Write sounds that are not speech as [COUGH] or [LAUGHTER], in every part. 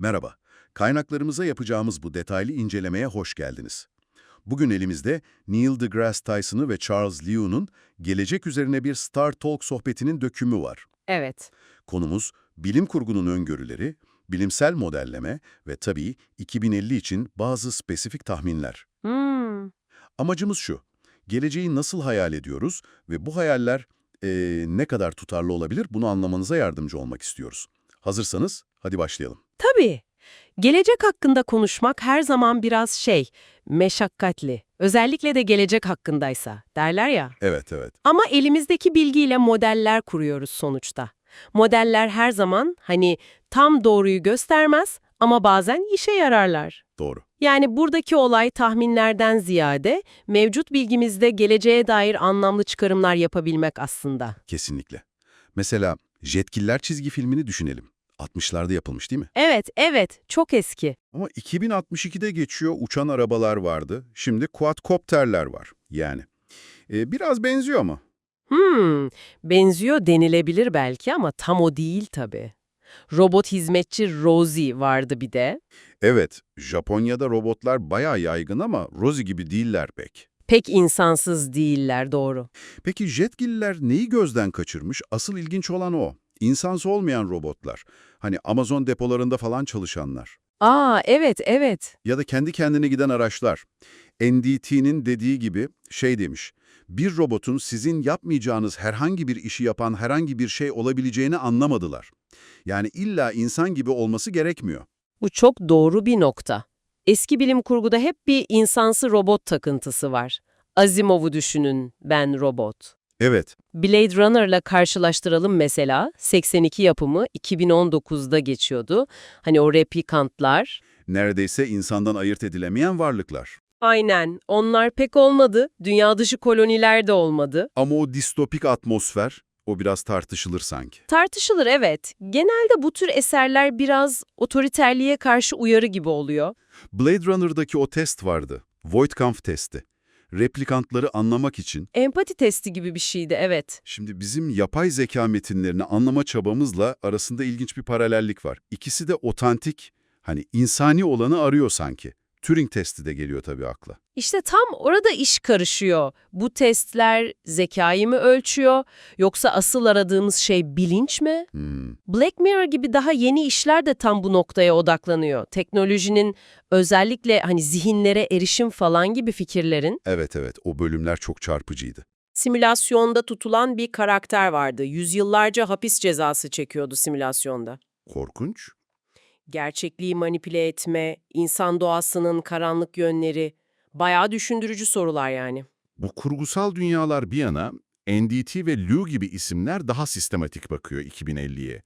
Merhaba, kaynaklarımıza yapacağımız bu detaylı incelemeye hoş geldiniz. Bugün elimizde Neil deGrasse Tyson'ı ve Charles Liu'nun gelecek üzerine bir Star Talk sohbetinin dökümü var. Evet. Konumuz bilim kurgunun öngörüleri, bilimsel modelleme ve tabii 2050 için bazı spesifik tahminler. Hmm. Amacımız şu, geleceği nasıl hayal ediyoruz ve bu hayaller eee, ne kadar tutarlı olabilir bunu anlamanıza yardımcı olmak istiyoruz. Hazırsanız hadi başlayalım. Tabii. Gelecek hakkında konuşmak her zaman biraz şey, meşakkatli. Özellikle de gelecek hakkındaysa derler ya. Evet, evet. Ama elimizdeki bilgiyle modeller kuruyoruz sonuçta. Modeller her zaman hani tam doğruyu göstermez ama bazen işe yararlar. Doğru. Yani buradaki olay tahminlerden ziyade mevcut bilgimizde geleceğe dair anlamlı çıkarımlar yapabilmek aslında. Kesinlikle. Mesela Jetgiller çizgi filmini düşünelim. 60'larda yapılmış değil mi? Evet, evet, çok eski. Ama 2062'de geçiyor uçan arabalar vardı. Şimdi quadcopterler var yani. Ee, biraz benziyor ama. Hmm, benziyor denilebilir belki ama tam o değil tabii. Robot hizmetçi Rosie vardı bir de. Evet, Japonya'da robotlar bayağı yaygın ama Rosie gibi değiller pek. Pek insansız değiller doğru. Peki Jetgiller neyi gözden kaçırmış? Asıl ilginç olan o. İnsansı olmayan robotlar. Hani Amazon depolarında falan çalışanlar. Aa evet evet. Ya da kendi kendine giden araçlar. NDT'nin dediği gibi şey demiş, bir robotun sizin yapmayacağınız herhangi bir işi yapan herhangi bir şey olabileceğini anlamadılar. Yani illa insan gibi olması gerekmiyor. Bu çok doğru bir nokta. Eski bilim kurguda hep bir insansı robot takıntısı var. Asimov'u düşünün, ben robot. Evet, Blade Runner'la karşılaştıralım mesela. 82 yapımı 2019'da geçiyordu. Hani o replikantlar. neredeyse insandan ayırt edilemeyen varlıklar. Aynen. Onlar pek olmadı. Dünya dışı koloniler de olmadı. Ama o distopik atmosfer, o biraz tartışılır sanki. Tartışılır evet. Genelde bu tür eserler biraz otoriterliğe karşı uyarı gibi oluyor. Blade Runner'daki o test vardı, Voigtkampf testi. Replikantları anlamak için Empati testi gibi bir şeydi evet. Şimdi bizim yapay zeka metinlerini anlama çabamızla arasında ilginç bir paralellik var. İkisi de otantik, hani insani olanı arıyor sanki. Turing testi de geliyor tabii akla. İşte tam orada iş karışıyor. Bu testler zekayı mı ölçüyor yoksa asıl aradığımız şey bilinç mi? Hmm, Black Mirror gibi daha yeni işler de tam bu noktaya odaklanıyor. Teknolojinin özellikle hani zihinlere erişim falan gibi fikirlerin evet evet, o bölümler çok çarpıcıydı. simülasyonda tutulan bir karakter vardı. Yüzyıllarca hapis cezası çekiyordu simülasyonda. Korkunç. Gerçekliği manipüle etme, insan doğasının karanlık yönleri, bayağı düşündürücü sorular yani. Bu kurgusal dünyalar bir yana, NDT ve Lu gibi isimler daha sistematik bakıyor 2050'ye.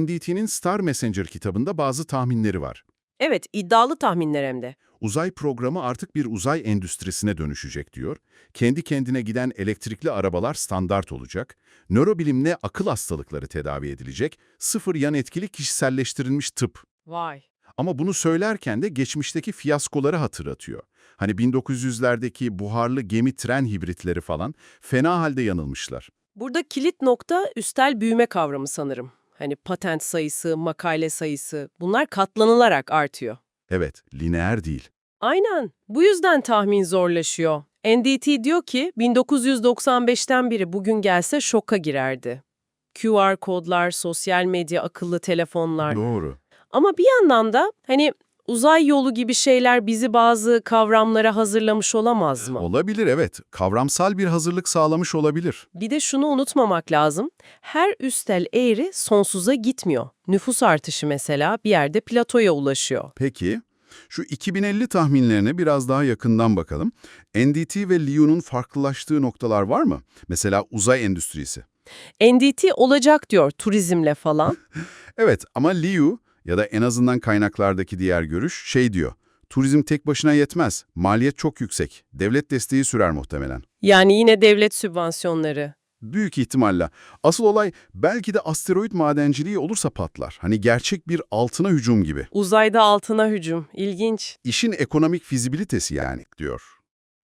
NDT'nin Star Messenger kitabında bazı tahminleri var. Evet, iddialı tahminler hem de. Uzay programı artık bir uzay endüstrisine dönüşecek diyor. Kendi kendine giden elektrikli arabalar standart olacak. Nörobilimle akıl hastalıkları tedavi edilecek. Sıfır yan etkili kişiselleştirilmiş tıp. Vay. Ama bunu söylerken de geçmişteki fiyaskoları hatırlatıyor. Hani 1900'lerdeki buharlı gemi tren hibritleri falan fena halde yanılmışlar. Burada kilit nokta üstel büyüme kavramı sanırım. Hani patent sayısı, makale sayısı bunlar katlanılarak artıyor. Evet, lineer değil. Aynen. Bu yüzden tahmin zorlaşıyor. NDT diyor ki 1995'ten beri bugün gelse şoka girerdi. QR kodlar, sosyal medya, akıllı telefonlar. Doğru. Ama bir yandan da hani uzay yolu gibi şeyler bizi bazı kavramlara hazırlamış olamaz mı? Olabilir evet. Kavramsal bir hazırlık sağlamış olabilir. Bir de şunu unutmamak lazım. Her üstel eğri sonsuza gitmiyor. Nüfus artışı mesela bir yerde platoya ulaşıyor. Peki, şu 2050 tahminlerine biraz daha yakından bakalım. NDT ve Liu'nun farklılaştığı noktalar var mı? Mesela uzay endüstrisi. NDT olacak diyor turizmle falan. [LAUGHS] Evet ama Liu ya da en azından kaynaklardaki diğer görüş şey diyor. Turizm tek başına yetmez. Maliyet çok yüksek. Devlet desteği sürer muhtemelen. Yani yine devlet sübvansiyonları. Büyük ihtimalle. Asıl olay belki de asteroid madenciliği olursa patlar. Hani gerçek bir altına hücum gibi. Uzayda altına hücum. İlginç. İşin ekonomik fizibilitesi yani diyor.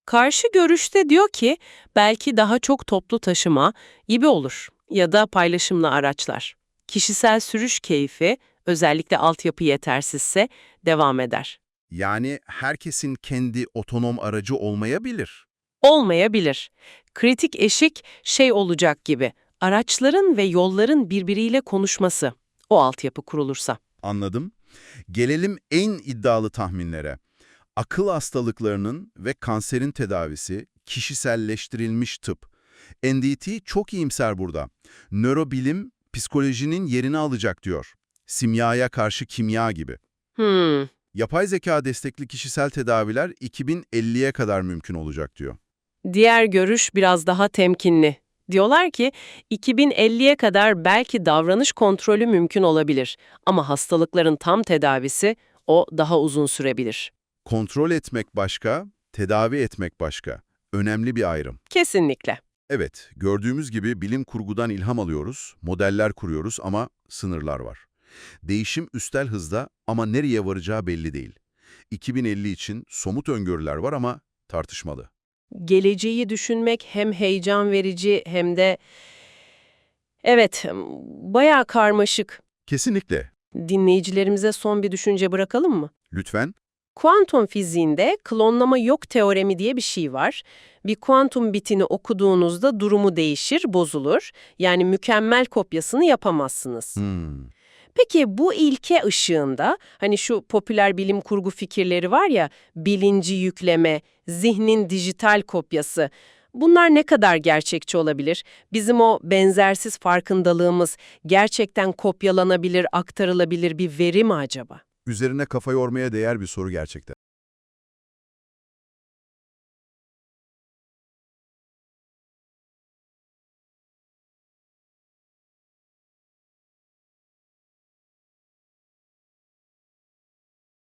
Karşı görüşte diyor ki belki daha çok toplu taşıma gibi olur ya da paylaşımlı araçlar. Kişisel sürüş keyfi Özellikle altyapı yetersizse devam eder. Yani herkesin kendi otonom aracı olmayabilir. Olmayabilir. Kritik eşik şey olacak gibi. Araçların ve yolların birbiriyle konuşması. O altyapı kurulursa. Anladım. Gelelim en iddialı tahminlere. Akıl hastalıklarının ve kanserin tedavisi, kişiselleştirilmiş tıp. NDT çok iyimser burada. Nörobilim, psikolojinin yerini alacak diyor. Simyaya karşı kimya gibi. Hmm. Yapay zeka destekli kişisel tedaviler 2050'ye kadar mümkün olacak diyor. Diğer görüş biraz daha temkinli. Diyorlar ki 2050'ye kadar belki davranış kontrolü mümkün olabilir ama hastalıkların tam tedavisi o daha uzun sürebilir. Kontrol etmek başka, tedavi etmek başka. Önemli bir ayrım. Kesinlikle. Evet, gördüğümüz gibi bilim kurgudan ilham alıyoruz, modeller kuruyoruz ama sınırlar var. Değişim üstel hızda ama nereye varacağı belli değil. 2050 için somut öngörüler var ama tartışmalı. Geleceği düşünmek hem heyecan verici hem de evet bayağı karmaşık. Kesinlikle. Dinleyicilerimize son bir düşünce bırakalım mı? Lütfen. Kuantum fiziğinde klonlama yok teoremi diye bir şey var. Bir kuantum bitini okuduğunuzda durumu değişir, bozulur. Yani mükemmel kopyasını yapamazsınız. Hmm. Peki bu ilke ışığında hani şu popüler bilim kurgu fikirleri var ya, bilinci yükleme, zihnin dijital kopyası. Bunlar ne kadar gerçekçi olabilir? Bizim o benzersiz farkındalığımız gerçekten kopyalanabilir, aktarılabilir bir veri mi acaba? Üzerine kafa yormaya değer bir soru gerçekten.